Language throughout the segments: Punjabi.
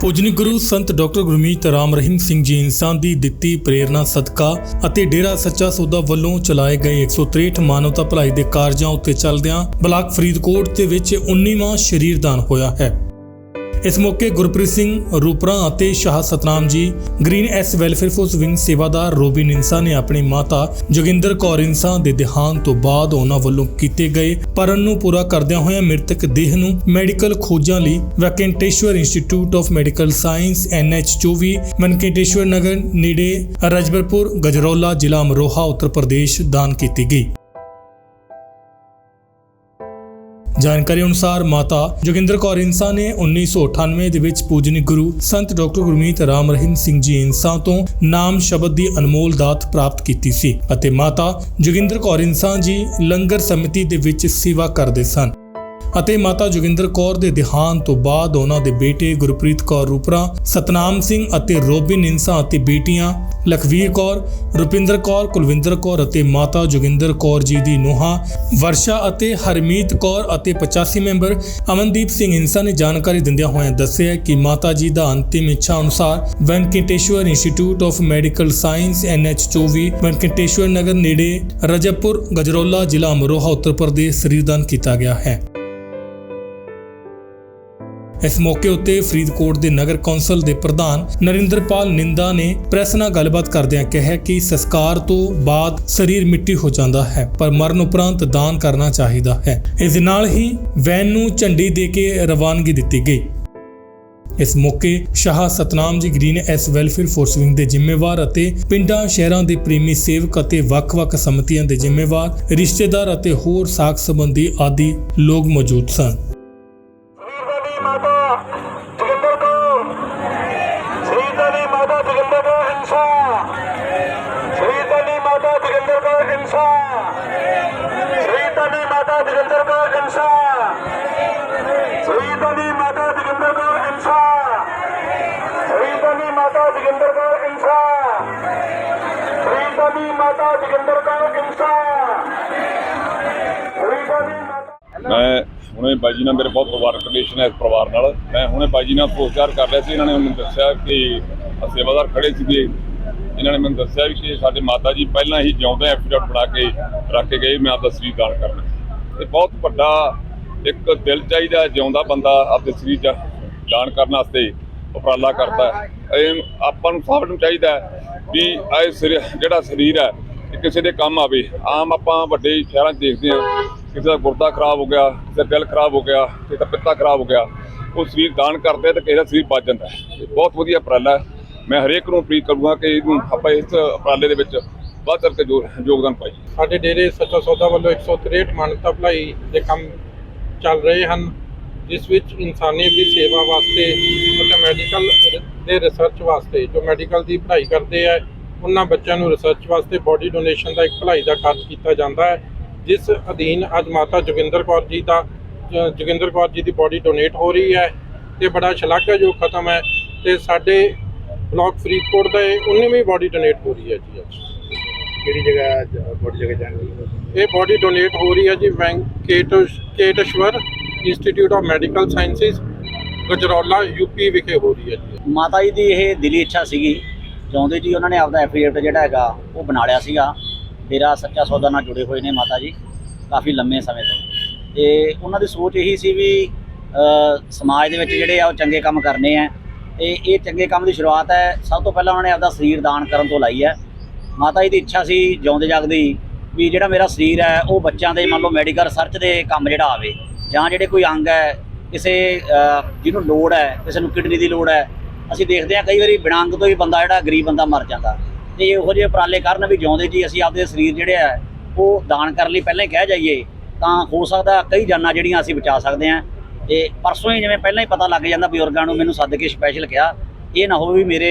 ਪੂਜਨੀ ਗੁਰੂ ਸੰਤ ਡਾਕਟਰ ਗੁਰਮੀਤ ਰਾਮ ਰਹੀਮ ਸਿੰਘ ਜੀ ਇਨਸਾਨ ਦੀ ਦਿੱਤੀ ਪ੍ਰੇਰਣਾ ਸਦਕਾ ਅਤੇ ਡੇਰਾ ਸੱਚਾ ਸੌਦਾ ਵੱਲੋਂ ਚਲਾਏ ਗਏ 163 ਮਾਨਵਤਾ ਭਲਾਈ ਦੇ ਕਾਰਜਾਂ ਉੱਤੇ ਚੱਲਦਿਆਂ ਬਲਾਕ ਫਰੀਦਕੋਟ ਦੇ ਵਿੱਚ 19ਵਾਂ ਸ਼ਰੀਰਦਾਨ ਹੋਇਆ ਹੈ ਇਸ ਮੌਕੇ ਗੁਰਪ੍ਰੀਤ ਸਿੰਘ ਰੂਪਰਾ ਅਤੇ Shah Satnam ji, green S welfare force wing ਸੇਵਾਦਾਰ ਰੋਬਿਨ ਇਨਸਾ ਨੇ ਆਪਣੀ ਮਾਤਾ ਜੋਗਿੰਦਰ ਕੌਰ ਇੰਸਾ ਦੇ ਦੇਹਾਂਤ ਤੋਂ ਬਾਅਦ ਉਹਨਾਂ ਵੱਲੋਂ ਕੀਤੇ ਗਏ ਪਰਨ ਨੂੰ ਪੂਰਾ ਕਰਦਿਆਂ ਹੋਇਆਂ ਮ੍ਰਿਤਕ ਦੇਹ ਨੂੰ ਮੈਡੀਕਲ ਖੋਜਾਂ ਲਈ Venkateshwara institute of medical science NH24 Venkateshwara Nagar ਨੇੜੇ ਰਜਬਰਪੁਰ, ਗਜਰੌਲਾ, ਜ਼ਿਲ੍ਹਾ ਅਮਰੋਹਾ ਉੱਤਰ ਪ੍ਰਦੇਸ਼ ਦਾਨ ਕੀਤੀ ਗਈ। ਜਾਣਕਾਰੀ ਅਨੁਸਾਰ ਮਾਤਾ ਜੋਗਿੰਦਰ ਕੌਰ ਇੰਸਾ ਨੇ 1998 ਦੇ ਵਿੱਚ ਪੂਜਨੀ ਗੁਰੂ ਸੰਤ ਡਾਕਟਰ ਗੁਰਮੀਤ ਰਾਮ ਰਹੀਮ ਸਿੰਘ ਜੀ ਇੰਸਾ ਤੋਂ ਨਾਮ ਸ਼ਬਦ ਦੀ ਅਨਮੋਲ ਦਾਤ ਪ੍ਰਾਪਤ ਕੀਤੀ ਸੀ ਅਤੇ ਮਾਤਾ ਜੋਗਿੰਦਰ ਕੌਰ ਇੰਸਾ ਜੀ ਲੰਗਰ ਸਮਿਤੀ ਦੇ ਵਿੱਚ ਸੇਵਾ ਕਰਦੇ ਸਨ। ਅਤੇ ਮਾਤਾ ਜੋਗਿੰਦਰ ਕੌਰ ਦੇ ਦੇਹਾਂਤ ਤੋਂ ਬਾਅਦ ਉਹਨਾਂ ਦੇ ਬੇਟੇ ਗੁਰਪ੍ਰੀਤ ਕੌਰ ਰੂਪਰਾ, ਸਤਨਾਮ ਸਿੰਘ ਅਤੇ ਰੋਬਿਨ ਇਨਸਾ ਅਤੇ ਬੇਟੀਆਂ ਲਖਵੀਰ ਕੌਰ, ਰੁਪਿੰਦਰ ਕੌਰ, ਕੁਲਵਿੰਦਰ ਕੌਰ ਅਤੇ ਮਾਤਾ ਜੋਗਿੰਦਰ ਕੌਰ ਜੀ ਦੀ ਨੂੰਹਾਂ, ਵਰਸ਼ਾ ਅਤੇ ਹਰਮੀਤ ਕੌਰ ਅਤੇ 85 ਮੈਂਬਰ ਅਮਨਦੀਪ ਸਿੰਘ ਇਨਸਾ ਨੇ ਜਾਣਕਾਰੀ ਦਿੰਦਿਆਂ ਹੋਇਆਂ ਦੱਸਿਆ ਕਿ ਮਾਤਾ ਜੀ ਦਾ ਅੰਤਿਮ ਇੱਛਾ ਅਨੁਸਾਰ Venkateshwara institute of medical science NH24 Venkateshwara Nagar ਨੇੜੇ ਰਜਬਪੁਰ ਗਜਰੋਲਾ ਜ਼ਿਲ੍ਹਾ ਅਮਰੋਹਾ ਉੱਤਰ ਪ੍ਰਦੇਸ਼ ਸਰੀਰਦਾਨ ਕੀਤਾ ਗਿਆ ਹੈ। ਇਸ ਮੌਕੇ ਉੱਤੇ ਫਰੀਦਕੋਟ ਦੇ ਨਗਰ ਕੌਂਸਲ ਦੇ ਪ੍ਰਧਾਨ ਨਰਿੰਦਰਪਾਲ ਨਿੰਦਾ ਨੇ ਪ੍ਰੈਸ ਨਾਲ ਗੱਲਬਾਤ ਕਰਦਿਆਂ ਕਿਹਾ ਕਿ ਸੰਸਕਾਰ ਤੋਂ ਬਾਅਦ ਸਰੀਰ ਮਿੱਟੀ ਹੋ ਜਾਂਦਾ ਹੈ, ਪਰ ਮਰਨ ਉਪਰੰਤ ਦਾਨ ਕਰਨਾ ਚਾਹੀਦਾ ਹੈ। ਇਸ ਦੇ ਨਾਲ ਹੀ ਵੈਨ ਨੂੰ ਝੰਡੀ ਦੇ ਕੇ ਰਵਾਨਗੀ ਦਿੱਤੀ ਗਈ। ਇਸ ਮੌਕੇ Shah Satnam ji green S welfare force wing ਦੇ ਜ਼ਿੰਮੇਵਾਰ ਅਤੇ ਪਿੰਡਾਂ, ਸ਼ਹਿਰਾਂ ਦੇ ਪ੍ਰੇਮੀ ਸੇਵਕ ਅਤੇ ਵੱਖ-ਵੱਖ ਸਮਿਤੀਆਂ ਦੇ ਜ਼ਿੰਮੇਵਾਰ, ਰਿਸ਼ਤੇਦਾਰ ਅਤੇ ਹੋਰ ਸਾਖ ਸੰਬੰਧੀ ਆਦਿ ਲੋਕ ਮੌਜੂਦ ਸਨ। ਕੌਰ ਹਿੰਸਾ ਸ਼ਹੀਦਾਂ ਮਾਤਾ ਜੋਗਿੰਦਰ ਕੌਰ ਹਿੰਸਾ ਸ਼ਹੀਦਾਂ ਦੀ ਮਾਤਾ ਜੋਗਿੰਦਰ ਕੌਰ ਹਿੰਸਾ ਸ਼ਹੀਦਾਂ ਦੀ ਮਾਤਾ ਜੋਗਿੰਦਰ ਕੌਰ ਹਿੰਸਾ ਸ਼ਹੀਦਾਂ ਦੀ ਮਾਤਾ ਜੋਗਿੰਦਰ ਕੌਰ ਹਿੰਸਾ ਸ਼ਹੀਦਾਂ ਦੀ ਮੈਂ ਹੁਣੇ ਬਾਈ ਜੀ ਨਾਲ ਮੇਰੇ ਬਹੁਤ ਪਰਿਵਾਰਕ ਰਿਲੇਸ਼ਨ ਹੈ ਇਸ ਪਰਿਵਾਰ ਨਾਲ। ਮੈਂ ਹੁਣੇ ਬਾਈ ਜੀ ਨਾਲ ਪੁੱਛਗਾਰ ਕਰ ਰਿਹਾ ਸੀ। ਇਹਨਾਂ ਨੇ ਮੈਨੂੰ ਦੱਸਿਆ ਕਿ ਆਹ ਸੇਵਾਦਾਰ ਖੜੇ ਸੀਗੇ। ਇਹਨਾਂ ਨੇ ਮੈਨੂੰ ਦੱਸਿਆ ਵੀ ਕਿ ਸਾਡੇ ਮਾਤਾ ਜੀ ਪਹਿਲਾਂ ਹੀ ਜਿਉਂਦੇ ਐਫੀਡੇਵਿਟ ਬਣਾ ਕੇ ਰੱਖ ਕੇ ਗਏ, ਮੈਂ ਆਪਦਾ ਸਰੀਰ ਦਾਨ ਕਰਨਾ। ਇਹ ਬਹੁਤ ਵੱਡਾ ਇੱਕ ਦਿਲ ਚਾਹੀਦਾ ਜਿਉਂਦਾ ਬੰਦਾ ਆਪਦੇ ਸਰੀਰ ਦਾ ਦਾਨ ਕਰਨ ਵਾਸਤੇ ਉਪਰਾਲਾ ਕਰਦਾ ਇਹ ਆਪਾਂ ਨੂੰ ਸਭ ਨੂੰ ਚਾਹੀਦਾ ਵੀ ਇਹ ਸਰੀ- ਜਿਹੜਾ ਸਰੀਰ ਹੈ, ਇਹ ਕਿਸੇ ਦੇ ਕੰਮ ਆਵੇ। ਆਮ ਆਪਾਂ ਵੱਡੇ ਸ਼ਹਿਰਾਂ 'ਚ ਦੇਖਦੇ ਹਾਂ, ਕਿਸੇ ਦਾ ਗੁਰਦਾ ਖਰਾਬ ਹੋ ਗਿਆ, ਕਿਸੇ ਦਾ ਦਿਲ ਖਰਾਬ ਹੋ ਗਿਆ, ਕਿਸੇ ਦਾ ਪਿੱਤਾ ਖਰਾਬ ਹੋ ਗਿਆ, ਉਹ ਸਰੀਰ ਦਾਨ ਕਰਦੇ ਆ ਤੇ ਕਿਸੇ ਦਾ ਸਰੀਰ ਬਚ ਜਾਂਦਾ ਇਹ ਬਹੁਤ ਵਧੀਆ ਉਪਰਾਲਾ ਹੈ। ਮੈਂ ਹਰੇਕ ਨੂੰ ਅਪੀਲ ਕਰੂੰਗਾ ਕਿ ਇਹਨੂੰ ਆਪਾਂ ਇਸ ਉਪਰਾਲੇ ਦੇ ਵਿੱਚ ਵੱਧ ਚੜ੍ਹ ਕੇ ਯੋਗਦਾਨ ਪਾਈਏ। ਸਾਡੇ ਡੇਰੇ ਸੱਚਾ ਸੌਦਾ ਵੱਲੋਂ 163 ਮਾਨਵਤਾ ਭਲਾਈ ਦੇ ਕੰਮ ਚੱਲ ਰਹੇ ਹਨ, ਜਿਸ ਵਿੱਚ ਇਨਸਾਨੀਅਤ ਦੀ ਸੇਵਾ ਵਾਸਤੇ ਅਤੇ ਮੈਡੀਕਲ ਦੇ ਰਿਸਰਚ ਵਾਸਤੇ, ਜੋ ਮੈਡੀਕਲ ਦੀ ਪੜ੍ਹਾਈ ਕਰਦੇ ਆ, ਉਹਨਾਂ ਬੱਚਿਆਂ ਨੂੰ ਰਿਸਰਚ ਵਾਸਤੇ ਬੋਡੀ ਡੋਨੇਸ਼ਨ ਦਾ ਇੱਕ ਭਲਾਈ ਦਾ ਕਾਰਜ ਕੀਤਾ ਜਾਂਦਾ ਹੈ, ਜਿਸ ਅਧੀਨ ਅੱਜ ਮਾਤਾ ਜੋਗਿੰਦਰ ਕੌਰ ਜੀ ਦਾ ਜੋਗਿੰਦਰ ਕੌਰ ਜੀ ਦੀ ਬੋਡੀ ਡੋਨੇਟ ਹੋ ਰਹੀ ਹੈ, ਤੇ ਬੜਾ ਸ਼ਲਾਘਾਯੋਗ ਖਤਮ ਹੈ, ਤੇ ਸਾਡੇ ਬਲਾਕ ਫਰੀਦਕੋਟ ਦਾ ਇਹ 19ਵੀਂ ਬੋਡੀ ਡੋਨੇਟ ਹੋ ਰਹੀ ਹੈ ਜੀ ਅੱਜ। ਕਿਹੜੀ ਜਗ੍ਹਾ ਬੜੀ ਜਗ੍ਹਾ ਜਾਣੀ ਇਹ ਬੋਡੀ ਡੋਨੇਟ ਹੋ ਰਹੀ ਹੈ ਜੀ Venkateshwara institute of medical sciences Gajraula UP ਵਿਖੇ ਹੋ ਰਹੀ ਹੈ ਜੀ। ਮਾਤਾ ਜੀ ਦੀ ਇਹ ਦਿਲੀ ਇੱਛਾ ਸੀਗੀ ਚਾਹੁੰਦੇ ਜੀ ਉਹਨਾਂ ਨੇ ਆਪਦਾ ਐਫੀਡੇਵਿਟ ਜਿਹੜਾ ਹੈਗਾ ਉਹ ਬਣਾ ਲਿਆ ਸੀਗਾ। ਡੇਰਾ ਸੱਚਾ ਸੌਦਾ ਨਾਲ ਜੁੜੇ ਹੋਏ ਨੇ ਮਾਤਾ ਜੀ ਕਾਫੀ ਲੰਮੇ ਸਮੇਂ ਤੋਂ। ਤੇ ਉਹਨਾਂ ਦੀ ਸੋਚ ਇਹੀ ਸੀ ਵੀ ਸਮਾਜ ਦੇ ਵਿੱਚ ਜਿਹੜੇ ਆ ਉਹ ਚੰਗੇ ਕੰਮ ਕਰਨੇ ਆ। ਇਹ ਇਹ ਚੰਗੇ ਕੰਮ ਦੀ ਸ਼ੁਰੂਆਤ ਹੈ। ਸਭ ਤੋਂ ਪਹਿਲਾਂ ਉਹਨਾਂ ਨੇ ਆਪਦਾ ਸਰੀਰ ਦਾਨ ਕਰਨ ਤੋਂ ਲਾਈ ਹੈ। ਮਾਤਾ ਜੀ ਦੀ ਇੱਛਾ ਸੀ ਜਿਉਂਦੇ ਜਾਗਦੀ ਵੀ ਜਿਹੜਾ ਮੇਰਾ ਸਰੀਰ ਹੈ, ਉਹ ਬੱਚਿਆਂ ਦੇ ਮੰਨ ਲਓ ਮੈਡੀਕਲ ਰਿਸਰਚ ਦੇ ਕੰਮ ਜਿਹੜਾ ਆਵੇ ਜਾਂ ਜਿਹੜੇ ਕੋਈ ਅੰਗ ਹੈ, ਕਿਸੇ ਜਿਹਨੂੰ ਲੋੜ ਹੈ, ਕਿਸੇ ਨੂੰ ਕਿਡਨੀ ਦੀ ਲੋੜ ਹੈ, ਅਸੀਂ ਦੇਖਦੇ ਹਾਂ ਕਈ ਵਾਰੀ ਬਿਨਾਂ ਅੰਗ ਤੋਂ ਹੀ ਬੰਦਾ ਜਿਹੜਾ ਗਰੀਬ ਬੰਦਾ ਮਰ ਜਾਂਦਾ। ਤੇ ਇਹੋ ਜਿਹੇ ਉਪਰਾਲੇ ਕਰਨ ਵੀ ਜਿਉਂਦੇ ਜੀ ਅਸੀਂ ਆਪਦੇ ਸਰੀਰ ਜਿਹੜੇ ਆ ਉਹ ਦਾਨ ਕਰਨ ਲਈ ਪਹਿਲਾਂ ਹੀ ਕਹਿ ਜਾਈਏ ਤਾਂ ਹੋ ਸਕਦਾ ਕਈ ਜਾਨਾਂ ਜਿਹੜੀਆਂ ਅਸੀਂ ਬਚਾ ਸਕਦੇ ਹਾਂ। ਤੇ ਪਰਸੋਂ ਹੀ ਜਿਵੇਂ ਪਹਿਲਾਂ ਹੀ ਪਤਾ ਲੱਗ ਜਾਂਦਾ ਬਜ਼ੁਰਗਾਂ ਨੂੰ ਮੈਨੂੰ ਸੱਦ ਕੇ ਸਪੈਸ਼ਲ ਕਿਹਾ ਇਹ ਨਾ ਹੋਵੇ ਵੀ ਮੇਰੇ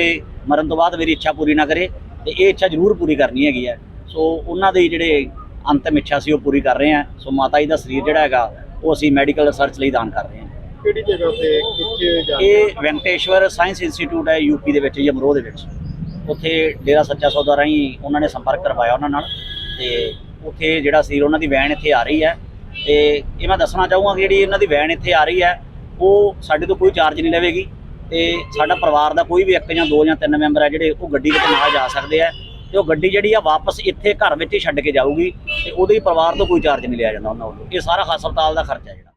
ਮਰਨ ਤੋਂ ਬਾਅਦ ਮੇਰੀ ਇੱਛਾ ਪੂਰੀ ਨਾ ਕਰੇ ਤੇ ਇਹ ਇੱਛਾ ਜ਼ਰੂਰ ਪੂਰੀ ਕਰਨੀ ਹੈਗੀ ਹੈ। ਸੋ ਉਹਨਾਂ ਦੀ ਜਿਹੜੇ ਅੰਤਮ ਇੱਛਾ ਸੀ ਉਹ ਪੂਰੀ ਕਰ ਰਹੇ ਹਾਂ। ਸੋ ਮਾਤਾ ਜੀ ਦਾ ਸਰੀਰ ਜਿਹੜਾ ਹੈਗਾ ਉਹ ਅਸੀਂ ਮੈਡੀਕਲ ਰਿਸਰਚ ਲਈ ਦਾਨ ਕਰ ਰਹੇ ਹਾਂ। ਕਿਹੜੀ ਜਗ੍ਹਾ ਤੇ ਕਿੱਥੇ ਜਾ ਇਹ ਵੈਂਕਟੇਸ਼ਵਰ ਸਾਇੰਸ ਇੰਸਟੀਚਿਊਟ ਹੈ ਯੂਪੀ ਦੇ ਵਿੱਚ ਯਮਰੋ ਦੇ ਵਿੱਚ। ਉੱਥੇ ਡੇਰਾ ਸੱਚਾ ਸੌਦਾ ਰਾਹੀਂ ਉਹਨਾਂ ਨੇ ਸੰਪਰਕ ਕਰਵਾਇਆ ਉਹਨਾਂ ਨਾਲ ਤੇ ਉੱਥੇ ਜਿਹੜਾ ਸੀ ਉਹਨਾਂ ਦੀ ਵੈਨ ਇੱਥੇ ਆ ਰਹੀ ਹੈ। ਤੇ ਇਹ ਮੈਂ ਦੱਸਣਾ ਚਾਹੂੰਗਾ ਕਿ ਜਿਹੜੀ ਇਹਨਾਂ ਦੀ ਵੈਨ ਇੱਥੇ ਆ ਰਹੀ ਹੈ, ਉਹ ਸਾਡੇ ਤੋਂ ਕੋਈ ਚਾਰਜ ਨਹੀਂ ਲਵੇਗੀ ਤੇ ਸਾਡਾ ਪਰਿਵਾਰ ਦਾ ਕੋਈ ਵੀ ਇੱਕ ਜਾਂ ਦੋ ਜਾਂ ਤਿੰਨ ਮੈਂਬਰ ਹੈ ਜਿਹੜੇ ਉਹ ਗੱਡੀ ਵਿੱਚ ਨਾਲ ਜਾ ਸਕਦੇ ਆ ਤੇ ਉਹ ਗੱਡੀ ਜਿਹੜੀ ਆ ਵਾਪਸ ਇੱਥੇ ਘਰ ਵਿੱਚ ਹੀ ਛੱਡ ਕੇ ਜਾਊਗੀ ਤੇ ਉਹਦੇ ਪਰਿਵਾਰ ਤੋਂ ਕੋਈ ਚਾਰਜ ਨਹੀਂ ਲਿਆ ਜਾਂਦਾ ਉਹਨਾਂ ਵੱਲੋਂ। ਇਹ ਸਾਰਾ ਹਸਪਤਾਲ ਦਾ ਖਰਚਾ ਜਿਹੜਾ।